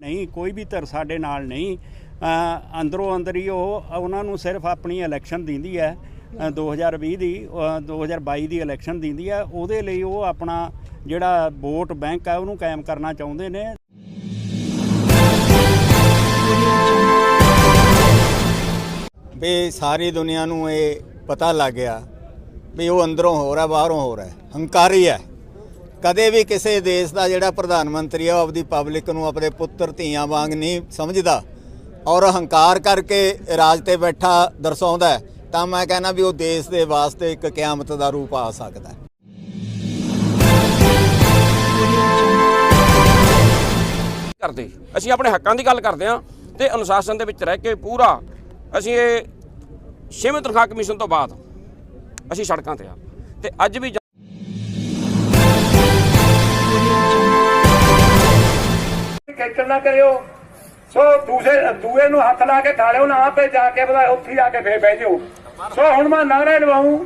ਨਹੀਂ ਕੋਈ ਵੀ ਧਿਰ ਸਾਡੇ ਨਾਲ ਨਹੀਂ। ਅੰਦਰੋਂ ਅੰਦਰ ਹੀ ਉਹ ਉਹਨਾਂ ਨੂੰ ਸਿਰਫ ਆਪਣੀ ਇਲੈਕਸ਼ਨ ਦਿੰਦੀ ਹੈ। ਅ, 2020 ਦੀ ਅ, 2022 ਦੀ ਇਲੈਕਸ਼ਨ ਦਿੰਦੀ ਹੈ। ਉਹਦੇ ਲਈ ਉਹ ਆਪਣਾ ਜਿਹੜਾ ਵੋਟ ਬੈਂਕ ਹੈ ਉਹਨੂੰ ਕਾਇਮ ਕਰਨਾ ਚਾਹੁੰਦੇ ਨੇ। ਵੀ ਸਾਰੀ ਦੁਨੀਆ ਨੂੰ ਇਹ ਪਤਾ ਲੱਗ ਗਿਆ ਵੀ ਉਹ ਅੰਦਰੋਂ ਹੋ ਰਿਹਾ ਬਾਹਰੋਂ ਹੋ ਰਿਹਾ। ਹੰਕਾਰੀ ਹੈ। ਕਦੇ ਵੀ ਕਿਸੇ ਦੇਸ਼ ਦਾ ਜਿਹੜਾ ਪ੍ਰਧਾਨ ਮੰਤਰੀ ਹੈ ਉਹ ਆਪਦੀ ਪਬਲਿਕ ਨੂੰ ਆਪਣੇ ਪੁੱਤਰ, ਧੀਆਂ ਵਾਂਗ ਨਹੀਂ ਸਮਝਦਾ ਔਰ ਹੰਕਾਰ ਕਰਕੇ ਰਾਜ ਤੇ ਬੈਠਾ ਦਰਸਾਉਂਦਾ ਤਾਂ ਮੈਂ ਕਹਿੰਦਾ ਵੀ ਉਹ ਦੇਸ਼ ਦੇ ਵਾਸਤੇ ਇੱਕ ਕਿਆਮਤ ਦਾ ਰੂਪ ਆ ਸਕਦਾ ਹੈ। ਕਰਦੇ। ਅਸੀਂ ਆਪਣੇ ਹੱਕਾਂ ਦੀ ਗੱਲ ਕਰਦੇ ਹਾਂ ਤੇ ਅਨੁਸ਼ਾਸਨ ਦੇ ਵਿੱਚ ਰਹਿ ਕੇ ਪੂਰਾ ਅਸੀਂ ਇਹ ਛੇਵੇਂ ਤਨਖਾਹ ਕਮਿਸ਼ਨ ਤੋਂ ਬਾਅਦ ਅਸੀਂ ਸੜਕਾਂ ਤੇ ਆ ਤੇ ਅੱਜ ਵੀ ਕੈਂਸਲ ਨਾ ਕਰਿਓ। ਸੋ ਦੂਸਰੇ ਦੂਏ ਨੂੰ ਹੱਥ ਲਾ ਕੇ ਠਾਲਿਓ, ਨਾ ਆਪੇ ਜਾ ਕੇ ਬਦਾ ਉੱਥੇ ਜਾ ਕੇ ਫੇਰ ਬਹਿ ਜਾਓ। ਸੋ ਹੁਣ ਮੈਂ ਨਾਰੇ ਲਵਾਉਂ,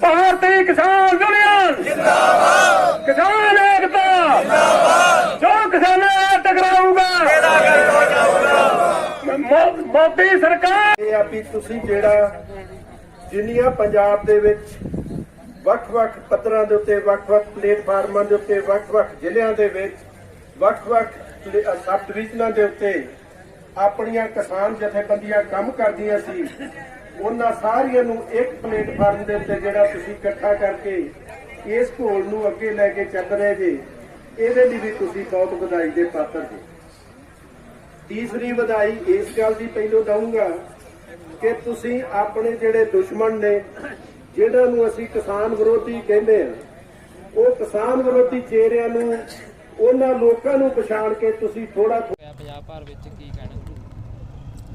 ਭਾਰਤੀ ਕਿਸਾਨ ਯੂਨੀਅਨ। ਜਿੰਦਾਬਾਦ ਕਿਸਾਨ ਏਕਤਾ। ਜਿੰਦਾਬਾਦ ਜੋ ਕਿਸਾਨਾਂ ਨਾਲ ਟਕਰਾਊਗਾ। ਮੋਦੀ ਸਰਕਾਰ। ਇਹ ਆ ਤੁਸੀਂ ਜਿਹੜਾ ਜਿੰਨੀਆਂ ਪੰਜਾਬ ਦੇ ਵਿੱਚ ਵੱਖ-ਵੱਖ ਪੱਧਰਾਂ ਦੇ ਉੱਤੇ, ਵੱਖ-ਵੱਖ ਪਲੇਟਫਾਰਮਾਂ ਦੇ ਉੱਤੇ, ਵੱਖ-ਵੱਖ ਜ਼ਿਲ੍ਹਿਆਂ ਦੇ ਵਿੱਚ, ਵੱਖ-ਵੱਖ ਸਬ ਡਿਵੀਜ਼ਨਾਂ ਦੇ ਉੱਤੇ ਆਪਣੀਆਂ ਕਿਸਾਨ ਜਥੇਬੰਦੀਆਂ ਕੰਮ ਕਰਦੀਆਂ ਸੀ, ਉਹਨਾਂ ਸਾਰੀਆਂ ਨੂੰ ਇੱਕ ਪਲੇਟਫਾਰਮ ਦੇ ਉੱਤੇ ਜਿਹੜਾ ਤੁਸੀਂ ਇਕੱਠਾ ਕਰਕੇ ਇਸ ਘੋਲ ਨੂੰ ਅੱਗੇ ਲੈ ਕੇ ਚੱਲ ਰਹੇ ਜੇ, ਇਹਦੇ ਲਈ ਵੀ ਤੁਸੀਂ ਬਹੁਤ ਵਧਾਈ ਦੇ ਪਾਤਰ ਜੀ। ਤੀਸਰੀ ਵਧਾਈ ਇਸ ਗੱਲ ਦੀ ਪਹਿਲੋਂ ਦਊਂਗਾ ਕਿ ਤੁਸੀਂ ਆਪਣੇ ਜਿਹੜੇ ਦੁਸ਼ਮਣ ਨੇ, ਜਿਹਨਾਂ ਨੂੰ ਅਸੀਂ ਕਿਸਾਨ ਵਿਰੋਧੀ ਕਹਿੰਦੇ ਆ ਉਹ ਕਿਸਾਨ ਵਿਰੋਧੀ ਚਿਹਰਿਆਂ ਨੂੰ ਉਹਨਾਂ ਲੋਕਾਂ ਨੂੰ ਪਛਾਣ ਕੇ ਤੁਸੀਂ ਥੋੜਾ ਪੰਜਾਬ ਭਰ ਵਿੱਚ ਕੀ ਕਹਿਣਾ?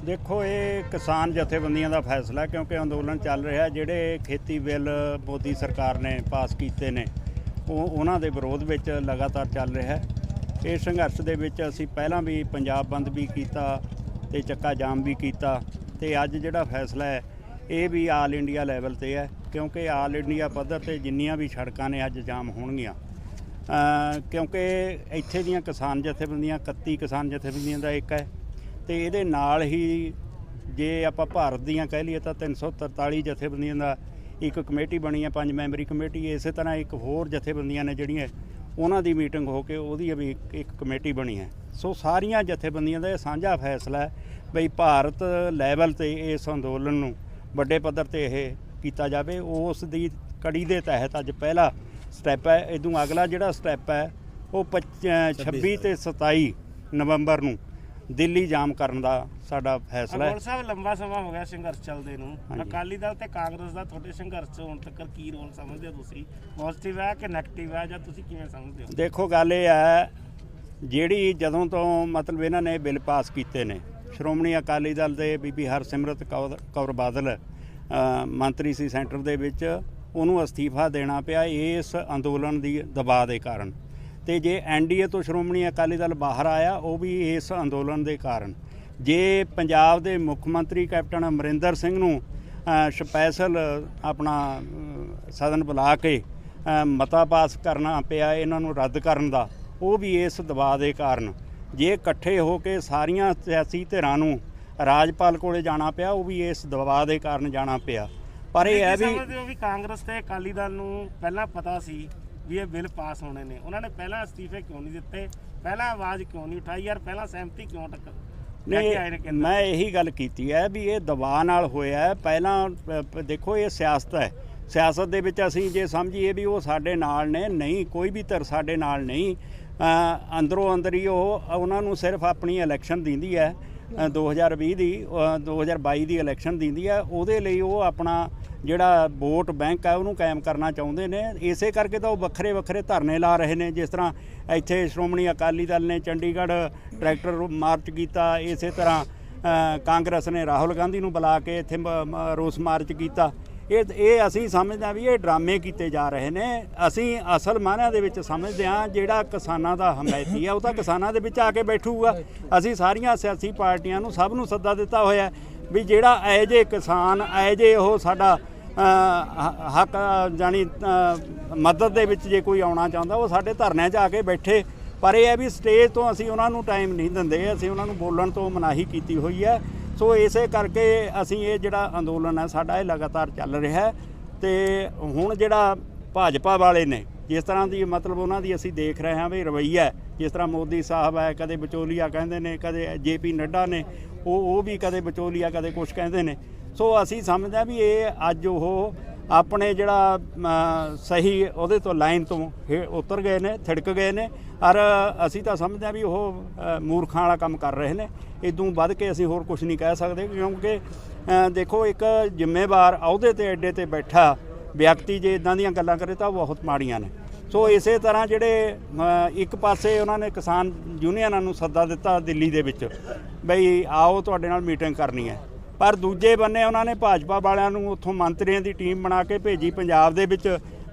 ਦੇਖੋ ਇਹ ਕਿਸਾਨ ਜਥੇਬੰਦੀਆਂ ਦਾ ਫੈਸਲਾ ਹੈ ਕਿਉਂਕਿ ਅੰਦੋਲਨ ਚੱਲ ਰਿਹਾ ਜਿਹੜੇ ਖੇਤੀ ਬਿੱਲ ਮੋਦੀ ਸਰਕਾਰ ਨੇ ਪਾਸ ਕੀਤੇ ਨੇ ਉਹ ਉਹਨਾਂ ਦੇ ਵਿਰੋਧ ਵਿੱਚ ਲਗਾਤਾਰ ਚੱਲ ਰਿਹਾ ਹੈ। ਇਹ ਸੰਘਰਸ਼ ਦੇ ਵਿੱਚ ਅਸੀਂ ਪਹਿਲਾਂ ਵੀ ਪੰਜਾਬ ਬੰਦ ਵੀ ਕੀਤਾ ਤੇ ਚੱਕਾ ਜਾਮ ਵੀ ਕੀਤਾ ਤੇ ਅੱਜ ਜਿਹੜਾ ਫੈਸਲਾ ਹੈ ਇਹ ਵੀ ਆਲ ਇੰਡੀਆ ਲੈਵਲ ਤੇ ਹੈ ਕਿਉਂਕਿ ਆਲ ਇੰਡੀਆ ਪੱਧਰ ਤੇ ਜਿੰਨੀਆਂ ਵੀ ਸੜਕਾਂ ਨੇ ਅੱਜ ਜਾਮ ਹੋਣਗੀਆਂ। ਕਿਉਂਕਿ ਇੱਥੇ ਦੀਆਂ ਕਿਸਾਨ ਜਥੇਬੰਦੀਆਂ 31 ਕਿਸਾਨ ਜਥੇਬੰਦੀਆਂ ਦਾ ਇੱਕ ਹੈ ਤੇ ਇਹਦੇ ਨਾਲ ਹੀ ਜੇ ਆਪਾਂ ਭਾਰਤ ਦੀਆਂ ਕਹਿ ਲਈਏ ਤਾਂ 343 ਜਥੇਬੰਦੀਆਂ ਦਾ ਇੱਕ ਕਮੇਟੀ ਬਣੀ ਹੈ, ਪੰਜ ਮੈਂਬਰੀ ਕਮੇਟੀ, ਇਸੇ ਤਰ੍ਹਾਂ ਇੱਕ ਹੋਰ ਜਥੇਬੰਦੀਆਂ ਨੇ ਜਿਹੜੀਆਂ ਉਹਨਾਂ ਦੀ ਮੀਟਿੰਗ ਹੋ ਕੇ ਉਹਦੀ ਵੀ ਇੱਕ- ਕਮੇਟੀ ਬਣੀ ਹੈ। ਸੋ ਸਾਰੀਆਂ ਜਥੇਬੰਦੀਆਂ ਦਾ ਇਹ ਸਾਂਝਾ ਫੈਸਲਾ ਹੈ ਬਈ ਭਾਰਤ ਲੈਵਲ ਤੇ ਇਸ ਅੰਦੋਲਨ ਨੂੰ ਵੱਡੇ ਪੱਧਰ ਤੇ ਇਹ ਕੀਤਾ ਜਾਵੇ। ਉਸ ਦੀ ਕੜੀ ਦੇ ਤਹਿਤ ਅੱਜ ਪਹਿਲਾ ਸਟੈਪ ਹੈ ਇਦੋਂ ਅਗਲਾ ਜਿਹੜਾ ਸਟੈਪ ਹੈ ਉਹ 26 ਤੇ 27 ਨਵੰਬਰ ਨੂੰ ਦਿੱਲੀ ਜਾਮ ਕਰਨ ਦਾ ਸਾਡਾ ਫੈਸਲਾ ਹੈ। ਅਗੋਲ ਸਾਹਿਬ ਲੰਬਾ ਸਮਾਂ ਹੋ ਗਿਆ ਸੰਘਰਸ਼ ਚੱਲਦੇ ਨੂੰ। ਅਕਾਲੀ ਦਲ ਤੇ ਕਾਂਗਰਸ ਦਾ ਤੁਹਾਡੇ ਸੰਘਰਸ਼ ਹੁਣ ਤੱਕ ਕੀ ਰੋਲ ਸਮਝਦੇ ਹੋ ਤੁਸੀਂ? ਪੋਜ਼ਿਟਿਵ ਹੈ ਕਿ ਨੈਗੇਟਿਵ ਹੈ ਜਾਂ ਤੁਸੀਂ ਕਿਵੇਂ ਸਮਝਦੇ ਹੋ? ਦੇਖੋ ਗੱਲ ਇਹ ਹੈ ਜਿਹੜੀ ਜਦੋਂ ਤੋਂ ਮਤਲਬ ਇਹਨਾਂ ਨੇ ਬਿੱਲ ਪਾਸ ਕੀਤੇ ਨੇ ਸ਼੍ਰੋਮਣੀ ਅਕਾਲੀ ਦਲ ਦੇ ਬੀਬੀ ਹਰਸਿਮਰਤ ਕੌਰ ਕੌਰ ਬਾਦਲ ਮੰਤਰੀ ਸੀ ਸੈਂਟਰ ਦੇ ਵਿੱਚ ਉਹਨੂੰ ਅਸਤੀਫਾ ਦੇਣਾ ਪਿਆ ਇਸ ਅੰਦੋਲਨ ਦੀ ਦਬਾਅ ਦੇ ਕਾਰਨ। ਤੇ ਜੇ ਐਨਡੀਏ ਤੋਂ ਸ਼੍ਰੋਮਣੀ ਅਕਾਲੀ ਦਲ ਬਾਹਰ ਆਇਆ, ਉਹ ਵੀ ਇਸ ਅੰਦੋਲਨ ਦੇ ਕਾਰਨ। ਜੇ ਪੰਜਾਬ ਦੇ ਮੁੱਖ ਮੰਤਰੀ ਕੈਪਟਨ ਅਮਰਿੰਦਰ ਸਿੰਘ ਨੂੰ ਸਪੈਸ਼ਲ ਆਪਣਾ ਸਦਨ ਬੁਲਾ ਕੇ ਮਤਾ ਪਾਸ ਕਰਨਾ ਪਿਆ ਇਹਨਾਂ ਨੂੰ ਰੱਦ ਕਰਨ ਦਾ, ਉਹ ਵੀ ਇਸ ਦਬਾਅ ਦੇ ਕਾਰਨ। ਜੇ ਇਕੱਠੇ ਹੋ ਕੇ ਸਾਰੀਆਂ ਸਿਆਸੀ ਧਿਰਾਂ ਨੂੰ ਰਾਜਪਾਲ ਕੋਲੇ ਜਾਣਾ ਪਿਆ, ਉਹ ਵੀ ਇਸ ਦਬਾਅ ਦੇ ਕਾਰਨ ਜਾਣਾ ਪਿਆ। ਪਰ ਇਹ ਹੈ ਵੀ ਸਮਝਦੇ ਹੋ ਵੀ ਕਾਂਗਰਸ ਤੇ ਅਕਾਲੀ ਦਲ ਨੂੰ ਪਹਿਲਾਂ ਪਤਾ ਸੀ ਵੀ ਇਹ ਬਿੱਲ ਪਾਸ ਹੋਣੇ ਨੇ। ਉਹਨਾਂ ਨੇ ਪਹਿਲਾਂ ਅਸਤੀਫੇ ਕਿਉਂ ਨਹੀਂ ਦਿੱਤੇ? ਪਹਿਲਾਂ ਆਵਾਜ਼ ਕਿਉਂ ਨਹੀਂ ਉਠਾਈ? ਯਾਰ ਪਹਿਲਾਂ ਸਹਿਮਤੀ ਕਿਉਂ ਟੱਕ ਨਹੀਂ ਮੈਂ ਇਹੀ ਗੱਲ ਕੀਤੀ ਹੈ ਵੀ ਇਹ ਦਬਾਅ ਨਾਲ ਹੋਇਆ ਹੈ। ਪਹਿਲਾਂ ਦੇਖੋ ਇਹ ਸਿਆਸਤ ਹੈ। ਸਿਆਸਤ ਦੇ ਵਿੱਚ ਅਸੀਂ ਜੇ ਸਮਝੀਏ ਵੀ ਉਹ ਸਾਡੇ ਨਾਲ ਨੇ ਨਹੀਂ ਕੋਈ ਵੀ ਧਿਰ ਸਾਡੇ ਨਾਲ ਨਹੀਂ। ਅੰਦਰੋਂ ਅੰਦਰ ਹੀ ਉਹ ਉਹਨਾਂ ਨੂੰ ਸਿਰਫ ਆਪਣੀ ਇਲੈਕਸ਼ਨ ਦਿੰਦੀ ਹੈ। 2020 ਦੀ ਅ, 2022 ਦੀ ਇਲੈਕਸ਼ਨ ਦਿੰਦੀ ਹੈ ਉਹਦੇ ਲਈ ਉਹ ਆਪਣਾ ਜਿਹੜਾ ਵੋਟ ਬੈਂਕ ਹੈ ਉਹਨੂੰ ਕਾਇਮ ਕਰਨਾ ਚਾਹੁੰਦੇ ਨੇ। ਇਸੇ ਕਰਕੇ ਤਾਂ ਉਹ ਵੱਖਰੇ ਵੱਖਰੇ ਧਰਨੇ ਲਾ ਰਹੇ ਨੇ ਜਿਸ ਤਰ੍ਹਾਂ ਇੱਥੇ ਸ਼੍ਰੋਮਣੀ ਅਕਾਲੀ ਦਲ ਨੇ ਚੰਡੀਗੜ੍ਹ ਟਰੈਕਟਰ ਮਾਰਚ ਕੀਤਾ ਇਸੇ ਤਰ੍ਹਾਂ ਕਾਂਗਰਸ ਨੇ ਰਾਹੁਲ ਗਾਂਧੀ ਨੂੰ ਬੁਲਾ ਕੇ ਇੱਥੇ ਮ- ਮ- ਰੋਸ ਮਾਰਚ ਕੀਤਾ। ਇਹ ਇਹ ਅਸੀਂ ਸਮਝਦੇ ਹਾਂ ਵੀ ਇਹ ਡਰਾਮੇ ਕੀਤੇ ਜਾ ਰਹੇ ਨੇ। ਅਸੀਂ ਅਸਲ ਮਾਨਿਆਂ ਦੇ ਵਿੱਚ ਸਮਝਦੇ ਹਾਂ ਜਿਹੜਾ ਕਿਸਾਨਾਂ ਦਾ ਹਮਾਇਤੀ ਆ ਉਹ ਤਾਂ ਕਿਸਾਨਾਂ ਦੇ ਵਿੱਚ ਆ ਕੇ ਬੈਠੂਗਾ। ਅਸੀਂ ਸਾਰੀਆਂ ਸਿਆਸੀ ਪਾਰਟੀਆਂ ਨੂੰ ਸਭ ਨੂੰ ਸੱਦਾ ਦਿੱਤਾ ਹੋਇਆ ਵੀ ਜਿਹੜਾ ਐ ਜੇ ਕਿਸਾਨ ਐ ਜੇ ਉਹ ਸਾਡਾ ਹ- ਹੱਕ ਜਾਨੀ ਮਦਦ ਦੇ ਵਿੱਚ ਜੇ ਕੋਈ ਆਉਣਾ ਚਾਹੁੰਦਾ, ਉਹ ਸਾਡੇ ਧਰਨਿਆਂ 'ਚ ਆ ਕੇ ਬੈਠੇ। ਪਰ ਇਹ ਹੈ ਵੀ ਸਟੇਜ ਤੋਂ ਅਸੀਂ ਉਹਨਾਂ ਨੂੰ ਟਾਈਮ ਨਹੀਂ ਦਿੰਦੇ। ਅਸੀਂ ਉਹਨਾਂ ਨੂੰ ਬੋਲਣ ਤੋਂ ਮਨਾਹੀ ਕੀਤੀ ਹੋਈ ਹੈ। ਸੋ ਇਸੇ ਕਰਕੇ ਅਸੀਂ ਇਹ ਜਿਹੜਾ ਅੰਦੋਲਨ ਹੈ, ਸਾਡਾ ਇਹ ਲਗਾਤਾਰ ਚੱਲ ਰਿਹਾ ਹੈ ਤੇ ਹੁਣ ਜਿਹੜਾ ਭਾਜਪਾ ਵਾਲੇ ਨੇ, ਜਿਸ ਤਰ੍ਹਾਂ ਦੀ ਮਤਲਬ ਉਹਨਾਂ ਦੀ ਅਸੀਂ ਦੇਖ ਰਹੇ ਹਾਂ ਵੀ ਰਵੱਈਆ ਜਿਸ ਤਰ੍ਹਾਂ ਮੋਦੀ ਸਾਹਿਬ ਹੈ, ਕਦੇ ਵਿਚੋਲੀਆ ਕਹਿੰਦੇ ਨੇ, ਕਦੇ ਜੇਪੀ ਨੱਡਾ ਨੇ, ਉਹ ਉਹ ਵੀ ਕਦੇ ਵਿਚੋਲੀਆ, ਕਦੇ ਕੁਝ ਕਹਿੰਦੇ ਨੇ। ਸੋ ਅਸੀਂ ਸਮਝਦੇ ਹਾਂ ਵੀ ਇਹ ਅੱਜ ਉਹ ਆਪਣੇ ਜਿਹੜਾ ਸਹੀ ਉਹਦੇ ਤੋਂ ਲਾਈਨ ਤੋਂ ਹੇ- ਉਤਰ ਗਏ ਨੇ, ਥਿੜਕ ਗਏ ਨੇ। ਔਰ ਅਸੀਂ ਤਾਂ ਸਮਝਦੇ ਹਾਂ ਵੀ ਉਹ ਮੂਰਖਾਂ ਵਾਲਾ ਕੰਮ ਕਰ ਰਹੇ ਨੇ। ਇਦੋਂ ਵੱਧ ਕੇ ਅਸੀਂ ਹੋਰ ਕੁਝ ਨਹੀਂ ਕਹਿ ਸਕਦੇ ਕਿਉਂਕਿ ਦੇਖੋ ਇੱਕ ਜ਼ਿੰਮੇਵਾਰ ਅਹੁਦੇ ਤੇ ਐਡੇ ਤੇ ਬੈਠਾ ਵਿਅਕਤੀ ਜੇ ਇਦਾਂ ਦੀਆਂ ਗੱਲਾਂ ਕਰੇ ਤਾਂ ਉਹ ਬਹੁਤ ਮਾੜੀਆਂ ਨੇ। ਸੋ ਇਸੇ ਤਰ੍ਹਾਂ ਜਿਹੜੇ ਇੱਕ ਪਾਸੇ ਉਹਨਾਂ ਨੇ ਕਿਸਾਨ ਯੂਨੀਅਨਾਂ ਨੂੰ ਸੱਦਾ ਦਿੱਤਾ ਦਿੱਲੀ ਦੇ ਵਿੱਚ, ਬਈ ਆਓ ਤੁਹਾਡੇ ਨਾਲ ਮੀਟਿੰਗ ਕਰਨੀ ਹੈ। ਪਰ ਦੂਜੇ ਬੰਨੇ ਉਹਨਾਂ ਨੇ ਭਾਜਪਾ ਵਾਲਿਆਂ ਨੂੰ ਉੱਥੋਂ ਮੰਤਰੀਆਂ ਦੀ ਟੀਮ ਬਣਾ ਕੇ ਭੇਜੀ ਪੰਜਾਬ ਦੇ ਵਿੱਚ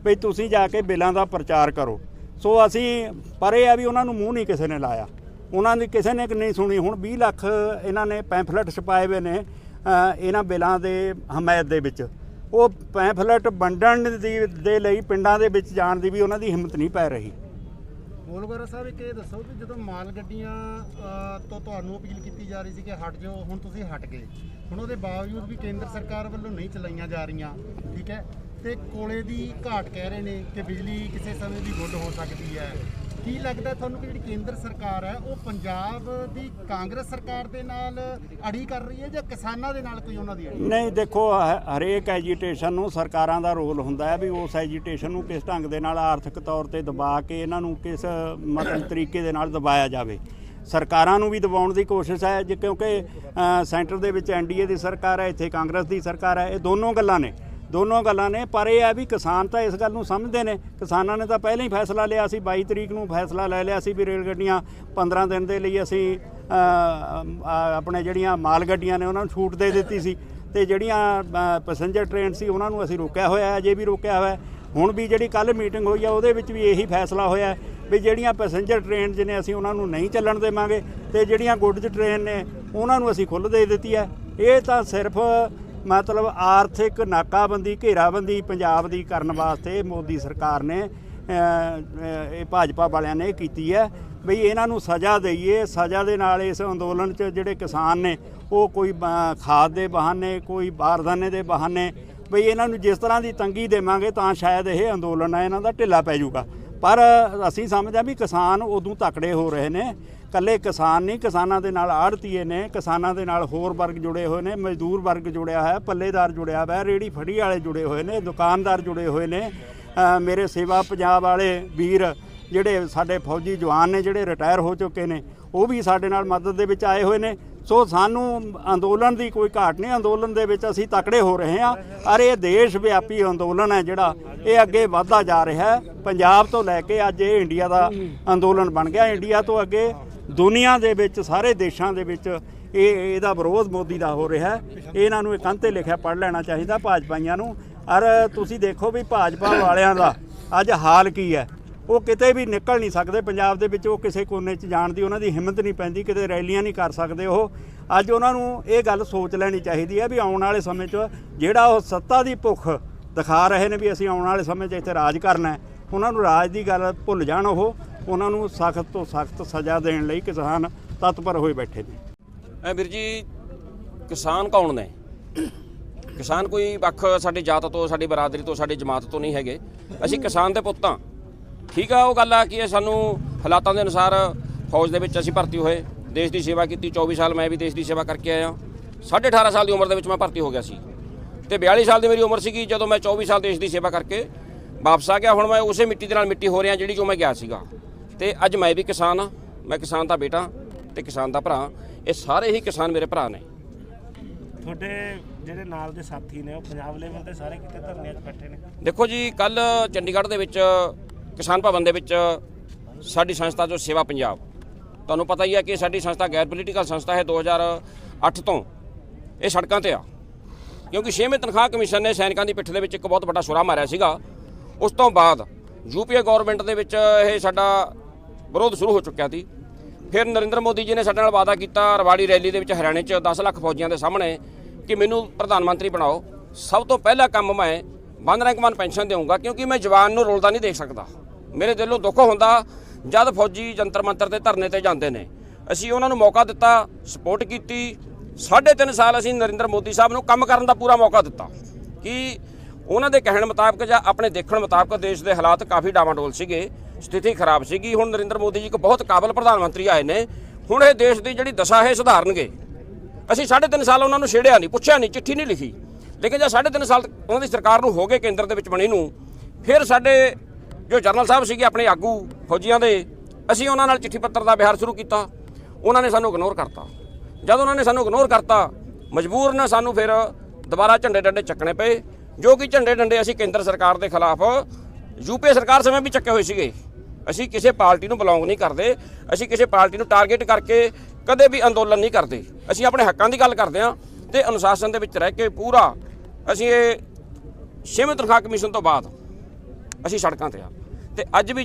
ਵੀ ਤੁਸੀਂ ਜਾ ਕੇ ਬਿੱਲਾਂ ਦਾ ਪ੍ਰਚਾਰ ਕਰੋ। ਸੋ ਅਸੀਂ, ਪਰ ਇਹ ਆ ਵੀ ਉਹਨਾਂ ਨੂੰ ਮੂੰਹ ਨਹੀਂ ਕਿਸੇ ਨੇ ਲਾਇਆ। ਉਹਨਾਂ ਦੀ ਕਿਸੇ ਨੇ ਨਹੀਂ ਸੁਣੀ। ਹੁਣ 20 ਲੱਖ ਇਹਨਾਂ ਨੇ ਪੈਂਫਲੇਟ ਛਪਾਏ ਹੋਏ ਨੇ ਇਹਨਾਂ ਬਿੱਲਾਂ ਦੇ ਹਮਾਇਤ ਦੇ ਵਿੱਚ। ਉਹ ਪੈਂਫਲੇਟ ਵੰਡਣ ਦੀ, ਦੇ ਲਈ ਪਿੰਡਾਂ ਦੇ ਵਿੱਚ ਜਾਣ ਦੀ ਵੀ ਉਹਨਾਂ ਦੀ ਹਿੰਮਤ ਨਹੀਂ ਪੈ ਰਹੀ। ਮੋਲਗਰਾ ਸਾਹਿਬ ਇੱਕ ਇਹ ਦੱਸੋ ਕਿ ਜਦੋਂ ਮਾਲ ਗੱਡੀਆਂ ਅ, ਤੋਂ ਤੁਹਾਨੂੰ ਅਪੀਲ ਕੀਤੀ ਜਾ ਰਹੀ ਸੀ ਕਿ ਹਟ ਜਾਓ ਹੁਣ ਤੁਸੀਂ ਹਟ ਗਏ। ਹੁਣ ਉਹਦੇ ਬਾਵਜੂਦ ਵੀ ਕੇਂਦਰ ਸਰਕਾਰ ਵੱਲੋਂ ਨਹੀਂ ਚਲਾਈਆਂ ਜਾ ਰਹੀਆਂ ਠੀਕ ਹੈ? ਤੇ ਕੋਲੇ ਦੀ ਘਾਟ ਕਹਿ ਰਹੇ ਨੇ ਕਿ ਬਿਜਲੀ ਕਿਸੇ ਸਮੇਂ ਵੀ ਗੁੱਡ ਹੋ ਸਕਦੀ ਹੈ। ਕੀ ਲੱਗਦਾ ਤੁਹਾਨੂੰ ਕਿ ਜਿਹੜੀ ਕੇਂਦਰ ਸਰਕਾਰ ਹੈ, ਉਹ ਪੰਜਾਬ ਦੀ ਕਾਂਗਰਸ ਸਰਕਾਰ ਦੇ ਨਾਲ ਅੜੀ ਕਰ ਰਹੀ ਹੈ ਜਾਂ ਕਿਸਾਨਾਂ ਦੇ ਨਾਲ ਕੋਈ ਉਹਨਾਂ ਦੀ ਅੜੀ? ਨਹੀਂ, ਦੇਖੋ, ਹ- ਹਰੇਕ ਐਜੀਟੇਸ਼ਨ ਨੂੰ ਸਰਕਾਰਾਂ ਦਾ ਰੋਲ ਹੁੰਦਾ ਹੈ ਵੀ ਉਸ ਐਜੀਟੇਸ਼ਨ ਨੂੰ ਕਿਸ ਢੰਗ ਦੇ ਨਾਲ ਆਰਥਿਕ ਤੌਰ ਤੇ ਦਬਾ ਕੇ ਇਹਨਾਂ ਨੂੰ ਕਿਸ ਮਤਲਬ ਤਰੀਕੇ ਦੇ ਨਾਲ ਦਬਾਇਆ ਜਾਵੇ। ਸਰਕਾਰਾਂ ਨੂੰ ਵੀ ਦਬਾਉਣ ਦੀ ਕੋਸ਼ਿਸ਼ ਹੈ, ਜੇ ਕਿਉਂਕਿ ਸੈਂਟਰ ਦੇ ਵਿੱਚ ਐਨਡੀਏ ਦੀ ਸਰਕਾਰ ਹੈ, ਇੱਥੇ ਕਾਂਗਰਸ ਦੀ ਸਰਕਾਰ ਹੈ, ਇਹ ਦੋਨੋਂ ਗੱਲਾਂ ਨੇ। ਦੋਨੋਂ ਗੱਲਾਂ ਨੇ, ਪਰ ਇਹ ਹੈ ਵੀ ਕਿਸਾਨ ਤਾਂ ਇਸ ਗੱਲ ਨੂੰ ਸਮਝਦੇ ਨੇ। ਕਿਸਾਨਾਂ ਨੇ ਤਾਂ ਪਹਿਲਾਂ ਹੀ ਫੈਸਲਾ ਲਿਆ ਸੀ 22 ਤਰੀਕ ਨੂੰ ਫੈਸਲਾ ਲੈ ਲਿਆ ਸੀ ਵੀ ਰੇਲ ਗੱਡੀਆਂ 15 ਦਿਨ ਦੇ ਲਈ ਅਸੀਂ ਆਪਣੇ ਜਿਹੜੀਆਂ ਮਾਲ ਗੱਡੀਆਂ ਨੇ ਉਹਨਾਂ ਨੂੰ ਛੂਟ ਦੇ ਦਿੱਤੀ ਸੀ। ਤੇ ਜਿਹੜੀਆਂ ਪੈਸੇਂਜਰ ਟ੍ਰੇਨ ਸੀ ਉਹਨਾਂ ਨੂੰ ਅਸੀਂ ਰੋਕਿਆ ਹੋਇਆ ਹੈ ਅਜੇ ਵੀ ਰੋਕਿਆ ਹੋਇਆ। ਹੁਣ ਵੀ ਜਿਹੜੀ ਕੱਲ ਮੀਟਿੰਗ ਹੋਈ ਆ, ਉਹਦੇ ਵਿੱਚ ਵੀ ਇਹੀ ਫੈਸਲਾ ਹੋਇਆ ਵੀ ਜਿਹੜੀਆਂ ਪੈਸੇਂਜਰ ਟ੍ਰੇਨ ਜਿਹਨੇ ਅਸੀਂ ਉਹਨਾਂ ਨੂੰ ਨਹੀਂ ਚੱਲਣ ਦੇਵਾਂਗੇ, ਤੇ ਜਿਹੜੀਆਂ ਗੁੱਡਜ਼ ਟ੍ਰੇਨ ਨੇ, ਉਹਨਾਂ ਨੂੰ ਅਸੀਂ ਖੁੱਲ੍ਹ ਦੇ ਦਿੱਤੀ ਹੈ ਇਹ ਤਾਂ ਸਿਰਫ ਮਤਲਬ ਆਰਥਿਕ ਨਾਕਾਬੰਦੀ, ਘੇਰਾਬੰਦੀ ਪੰਜਾਬ ਦੀ ਕਰਨ ਵਾਸਤੇ ਮੋਦੀ ਸਰਕਾਰ ਨੇ ਇਹ ਭਾਜਪਾ ਵਾਲਿਆਂ ਨੇ ਕੀਤੀ ਹੈ ਬਈ ਇਹਨਾਂ ਨੂੰ ਸਜ਼ਾ ਦਈਏ। ਸਜ਼ਾ ਦੇ ਨਾਲ ਇਸ ਅੰਦੋਲਨ 'ਚ ਜਿਹੜੇ ਕਿਸਾਨ ਨੇ, ਉਹ ਕੋਈ ਬ- ਖਾਦ ਦੇ ਬਹਾਨੇ, ਕੋਈ ਬਾਰਦਾਨੇ ਦੇ ਬਹਾਨੇ ਵੀ ਇਹਨਾਂ ਨੂੰ ਜਿਸ ਤਰ੍ਹਾਂ ਦੀ ਤੰਗੀ ਦੇਵਾਂਗੇ ਤਾਂ ਸ਼ਾਇਦ ਇਹ ਅੰਦੋਲਨ ਹੈ ਇਹਨਾਂ ਦਾ ਢਿੱਲਾ ਪੈ ਜਾਊਗਾ। ਪਰ ਅਸੀਂ ਸਮਝਦੇ ਹਾਂ ਵੀ ਕਿਸਾਨ ਉਦੋਂ ਤਕੜੇ ਹੋ ਰਹੇ ਨੇ ਕੱਲੇ ਕਿਸਾਨ ਨਹੀਂ, ਕਿਸਾਨਾਂ ਦੇ ਨਾਲ ਆੜਤੀਏ ਨੇ, ਕਿਸਾਨਾਂ ਦੇ ਨਾਲ ਹੋਰ ਵਰਗ ਜੁੜੇ ਹੋਏ ਨੇ, ਮਜ਼ਦੂਰ ਵਰਗ ਜੁੜਿਆ ਹੋਇਆ ਪੱਲੇਦਾਰ ਜੁੜਿਆ ਹੋਇਆ ਰੇੜੀ ਫੜੀ ਵਾਲੇ ਜੁੜੇ ਹੋਏ ਨੇ, ਦੁਕਾਨਦਾਰ ਜੁੜੇ ਹੋਏ ਨੇ। ਮੇਰੇ ਸੇਵਾ ਪੰਜਾਬ ਵਾਲੇ ਵੀਰ ਜਿਹੜੇ ਸਾਡੇ ਫੌਜੀ ਜਵਾਨ ਨੇ, ਜਿਹੜੇ ਰਿਟਾਇਰ ਹੋ ਚੁੱਕੇ ਨੇ, ਉਹ ਵੀ ਸਾਡੇ ਨਾਲ ਮਦਦ ਦੇ ਵਿੱਚ ਆਏ ਹੋਏ ਨੇ। ਸੋ ਸਾਨੂੰ ਅੰਦੋਲਨ ਦੀ ਕੋਈ ਘਾਟ ਨਹੀਂ, ਅੰਦੋਲਨ ਦੇ ਵਿੱਚ ਅਸੀਂ ਤਕੜੇ ਹੋ ਰਹੇ ਹਾਂ। ਅਰ ਇਹ ਦੇਸ਼ ਵਿਆਪੀ ਅੰਦੋਲਨ ਹੈ ਜਿਹੜਾ, ਇਹ ਅੱਗੇ ਵਧਦਾ ਜਾ ਰਿਹਾ ਹੈ। ਪੰਜਾਬ ਤੋਂ ਲੈ ਕੇ ਅੱਜ ਇਹ ਇੰਡੀਆ ਦਾ ਅੰਦੋਲਨ ਬਣ ਗਿਆ। ਇੰਡੀਆ ਤੋਂ ਅੱਗੇ ਦੁਨੀਆ ਦੇ ਵਿੱਚ, ਸਾਰੇ ਦੇਸ਼ਾਂ ਦੇ ਵਿੱਚ ਇਹ ਇਹਦਾ ਵਿਰੋਧ ਮੋਦੀ ਦਾ ਹੋ ਰਿਹਾ ਇਹਨਾਂ ਨੂੰ ਇਹ ਲਿਖਿਆ ਪੜ ਲੈਣਾ ਚਾਹੀਦਾ ਭਾਜਪਾਈਆਂ ਨੂੰ। ਔਰ ਤੁਸੀਂ ਦੇਖੋ ਵੀ ਭਾਜਪਾ ਵਾਲਿਆਂ ਦਾ ਅੱਜ ਹਾਲ ਕੀ ਹੈ। ਉਹ ਕਿਤੇ ਵੀ ਨਿਕਲ ਨਹੀਂ ਸਕਦੇ। ਪੰਜਾਬ ਦੇ ਵਿੱਚ ਉਹ ਕਿਸੇ ਕੋਨੇ 'ਚ ਜਾਣ ਦੀ ਉਹਨਾਂ ਦੀ ਹਿੰਮਤ ਨਹੀਂ ਪੈਂਦੀ, ਕਿਤੇ ਰੈਲੀਆਂ ਨਹੀਂ ਕਰ ਸਕਦੇ ਉਹ। ਅੱਜ ਉਹਨਾਂ ਨੂੰ ਇਹ ਗੱਲ ਸੋਚ ਲੈਣੀ ਚਾਹੀਦੀ ਹੈ ਵੀ ਆਉਣ ਵਾਲੇ ਸਮੇਂ 'ਚ ਜਿਹੜਾ ਉਹ ਸੱਤਾ ਦੀ ਭੁੱਖ ਦਿਖਾ ਰਹੇ ਨੇ ਵੀ ਅਸੀਂ ਆਉਣ ਵਾਲੇ ਸਮੇਂ 'ਚ ਇੱਥੇ ਰਾਜ ਕਰਨਾ ਹੈ, ਉਹਨਾਂ ਨੂੰ ਰਾਜ ਦੀ ਗੱਲ ਭੁੱਲ ਜਾਣ ਉਹ। ਉਹਨਾਂ ਨੂੰ ਸਖਤ ਤੋਂ ਸਖਤ ਸਜ਼ਾ ਦੇਣ ਲਈ ਕਿਸਾਨ ਤਤਪਰ ਹੋਏ ਬੈਠੇ ਨੇ। ਐ ਵੀਰ ਜੀ, ਕਿਸਾਨ ਕੌਣ ਨੇ? ਕਿਸਾਨ ਕੋਈ ਵੱਖ ਸਾਡੀ ਜਾਤ ਤੋਂ, ਸਾਡੀ ਬਰਾਦਰੀ ਤੋਂ, ਸਾਡੀ ਜਮਾਤ ਤੋਂ ਨਹੀਂ ਹੈਗੇ। ਅਸੀਂ ਕਿਸਾਨ ਦੇ ਪੁੱਤ ਹਾਂ। ਠੀਕ ਆ, ਉਹ ਗੱਲ ਆ ਕਿ ਇਹ ਸਾਨੂੰ ਹਾਲਾਤਾਂ ਦੇ ਅਨੁਸਾਰ ਫੌਜ ਦੇ ਵਿੱਚ ਅਸੀਂ ਭਰਤੀ ਹੋਏ। ਦੇਸ਼ ਦੀ ਸੇਵਾ ਕੀਤੀ 24 ਸਾਲ ਮੈਂ ਵੀ ਦੇਸ਼ ਦੀ ਸੇਵਾ ਕਰਕੇ ਆਇਆ। 18.5 ਸਾਲ ਦੀ ਉਮਰ ਦੇ ਵਿੱਚ ਮੈਂ ਭਰਤੀ ਹੋ ਗਿਆ ਸੀ। ਤੇ 42 ਸਾਲ ਦੀ ਮੇਰੀ ਉਮਰ ਸੀਗੀ, ਜਦੋਂ ਮੈਂ 24 ਸਾਲ ਦੇਸ਼ ਦੀ ਸੇਵਾ ਕਰਕੇ ਵਾਪਸ ਆ ਗਿਆ। ਹੁਣ ਮੈਂ ਉਸੇ ਮਿੱਟੀ ਦੇ ਨਾਲ ਮਿੱਟੀ ਹੋ ਰਿਹਾ, ਜਿਹੜੀ ਜੋ ਮੈਂ ਗਿਆ ਸੀਗਾ। ਤੇ ਅੱਜ ਮੈਂ ਵੀ ਕਿਸਾਨ ਹਾਂ ਮੈਂ ਕਿਸਾਨ ਦਾ ਬੇਟਾ ਤੇ ਕਿਸਾਨ ਦਾ ਭਰਾ ਇਹ ਸਾਰੇ ਹੀ ਕਿਸਾਨ ਮੇਰੇ ਭਰਾ ਨੇ। ਤੁਹਾਡੇ ਜਿਹੜੇ ਨਾਲ ਦੇ ਸਾਥੀ ਨੇ ਉਹ ਪੰਜਾਬ ਲੈਵਲ ਤੇ ਸਾਰੇ ਕਿਤੇ ਧਰਨਿਆਂ 'ਚ ਬੈਠੇ ਨੇ? ਦੇਖੋ ਜੀ ਕੱਲ ਚੰਡੀਗੜ੍ਹ ਦੇ ਵਿੱਚ ਕਿਸਾਨ ਭਵਨ ਦੇ ਵਿੱਚ ਸਾਡੀ ਸੰਸਥਾ ਜੋ ਸੇਵਾ ਪੰਜਾਬ ਤੁਹਾਨੂੰ ਪਤਾ ਹੀ ਹੈ ਕਿ ਸਾਡੀ ਸੰਸਥਾ ਗੈਰ ਪੋਲੀਟੀਕਲ ਸੰਸਥਾ ਹੈ 2008 ਤੋਂ। ਇਹ ਸੜਕਾਂ ਤੇ ਆ। ਕਿਉਂਕਿ 6ਵੇਂ ਤਨਖਾਹ ਕਮਿਸ਼ਨ ਨੇ ਸੈਨਿਕਾਂ ਦੀ ਪਿੱਠ ਦੇ ਵਿੱਚ ਇੱਕ ਬਹੁਤ ਵੱਡਾ ਸੁਰਾ ਮਾਰਿਆ ਸੀਗਾ। ਉਸ ਤੋਂ ਬਾਅਦ ਯੂਪੀਏ ਗਵਰਨਮੈਂਟ ਦੇ ਵਿੱਚ ਇਹ ਸਾਡਾ ਵਿਰੋਧ ਸ਼ੁਰੂ ਹੋ ਚੁੱਕਿਆ ਸੀ। ਫਿਰ ਨਰਿੰਦਰ ਮੋਦੀ ਜੀ ਨੇ ਸਾਡੇ ਨਾਲ ਵਾਅਦਾ ਕੀਤਾ, ਰਵਾੜੀ ਰੈਲੀ ਦੇ ਵਿੱਚ ਹਰਿਆਣੇ 'ਚ 10 ਲੱਖ ਫੌਜੀਆਂ ਦੇ ਸਾਹਮਣੇ ਕਿ ਮੈਨੂੰ ਪ੍ਰਧਾਨ ਮੰਤਰੀ ਬਣਾਓ। ਸਭ ਤੋਂ ਪਹਿਲਾ ਕੰਮ ਮੈਂ ਬੰਦ ਰੈਂਕ ਵਨ ਪੈਨਸ਼ਨ ਦੇਵਾਂਗਾ ਕਿਉਂਕਿ ਮੈਂ ਜਵਾਨ ਨੂੰ ਰੁਲਦਾ ਨਹੀਂ ਦੇਖ ਸਕਦਾ। ਮੇਰੇ ਦਿਲੋਂ ਦੁੱਖ ਹੁੰਦਾ ਜਦ ਫੌਜੀ ਜੰਤਰ ਮੰਤਰ ਤੇ ਧਰਨੇ ਤੇ ਜਾਂਦੇ ਨੇ। ਅਸੀਂ ਉਹਨਾਂ ਨੂੰ ਮੌਕਾ ਦਿੱਤਾ ਸਪੋਰਟ ਕੀਤੀ। ਸਾਢੇ ਤਿੰਨ ਸਾਲ ਅਸੀਂ ਨਰਿੰਦਰ ਮੋਦੀ ਸਾਹਿਬ ਨੂੰ ਕੰਮ ਕਰਨ ਦਾ ਪੂਰਾ ਮੌਕਾ ਦਿੱਤਾ ਕਿ ਉਹਨਾਂ ਦੇ ਕਹਿਣ ਮੁਤਾਬਕ ਜਾਂ ਆਪਣੇ ਦੇਖਣ ਮੁਤਾਬਕ ਦੇਸ਼ ਦੇ ਹਾਲਾਤ ਕਾਫੀ ਡਾਵਾਂਡੋਲ ਸੀਗੇ, ਸਥਿਤੀ ਖਰਾਬ ਸੀਗੀ। ਹੁਣ ਨਰਿੰਦਰ ਮੋਦੀ ਜੀ ਇੱਕ ਬਹੁਤ ਕਾਬਲ ਪ੍ਰਧਾਨ ਮੰਤਰੀ ਆਏ ਨੇ। ਹੁਣ ਇਹ ਦੇਸ਼ ਦੀ ਜਿਹੜੀ ਦਸ਼ਾ ਹੈ ਇਹ ਸੁਧਾਰਨਗੇ। ਅਸੀਂ ਸਾਢੇ ਤਿੰਨ ਸਾਲ ਉਹਨਾਂ ਨੂੰ ਛੇੜਿਆ ਨਹੀਂ, ਪੁੱਛਿਆ ਨਹੀਂ, ਚਿੱਠੀ ਨਹੀਂ ਲਿਖੀ। ਲੇਕਿਨ ਜਦ ਸਾਢੇ ਤਿੰਨ ਸਾਲ ਉਹਨਾਂ ਦੀ ਸਰਕਾਰ ਨੂੰ ਹੋ ਗਏ ਕੇਂਦਰ ਦੇ ਵਿੱਚ ਬਣੀ ਨੂੰ, ਫਿਰ ਸਾਡੇ ਜੋ ਜਨਰਲ ਸਾਹਿਬ ਸੀਗੇ ਆਪਣੇ ਆਗੂ ਫੌਜੀਆਂ ਦੇ, ਅਸੀਂ ਉਹਨਾਂ ਨਾਲ ਚਿੱਠੀ ਪੱਤਰ ਦਾ ਵਿਹਾਰ ਸ਼ੁਰੂ ਕੀਤਾ। ਉਹਨਾਂ ਨੇ ਸਾਨੂੰ ਇਗਨੋਰ ਕਰਤਾ। ਜਦ ਉਹਨਾਂ ਨੇ ਸਾਨੂੰ ਇਗਨੋਰ ਕਰਤਾ, ਮਜਬੂਰ ਨੇ ਸਾਨੂੰ ਫਿਰ ਦੁਬਾਰਾ ਝੰਡੇ ਡੰਡੇ ਚੱਕਣੇ ਪਏ। ਜੋ ਕਿ ਝੰਡੇ ਡੰਡੇ ਅਸੀਂ ਕੇਂਦਰ ਸਰਕਾਰ ਦੇ ਖਿਲਾਫ ਯੂਪੀ ਸਰਕਾਰ ਸਮੇਂ ਵੀ ਚੱਕੇ ਹੋਏ ਸੀਗੇ। ਅਸੀਂ ਕਿਸੇ ਪਾਰਟੀ ਨੂੰ ਬਿਲੋਂਗ ਨਹੀਂ ਕਰਦੇ, ਅਸੀਂ ਕਿਸੇ ਪਾਰਟੀ ਨੂੰ ਟਾਰਗੇਟ ਕਰਕੇ ਕਦੇ ਵੀ ਅੰਦੋਲਨ ਨਹੀਂ ਕਰਦੇ। ਅਸੀਂ ਆਪਣੇ ਹੱਕਾਂ ਦੀ ਗੱਲ ਕਰਦੇ ਹਾਂ ਤੇ ਅਨੁਸ਼ਾਸਨ ਦੇ ਵਿੱਚ ਰਹਿ ਕੇ ਪੂਰਾ ਅਸੀਂ ਇਹ ਛੇਵੇਂ ਤਨਖਾਹ ਕਮਿਸ਼ਨ ਤੋਂ ਬਾਅਦ ਅਸੀਂ ਸੜਕਾਂ ਤੇ ਆ ਤੇ ਅੱਜ ਵੀ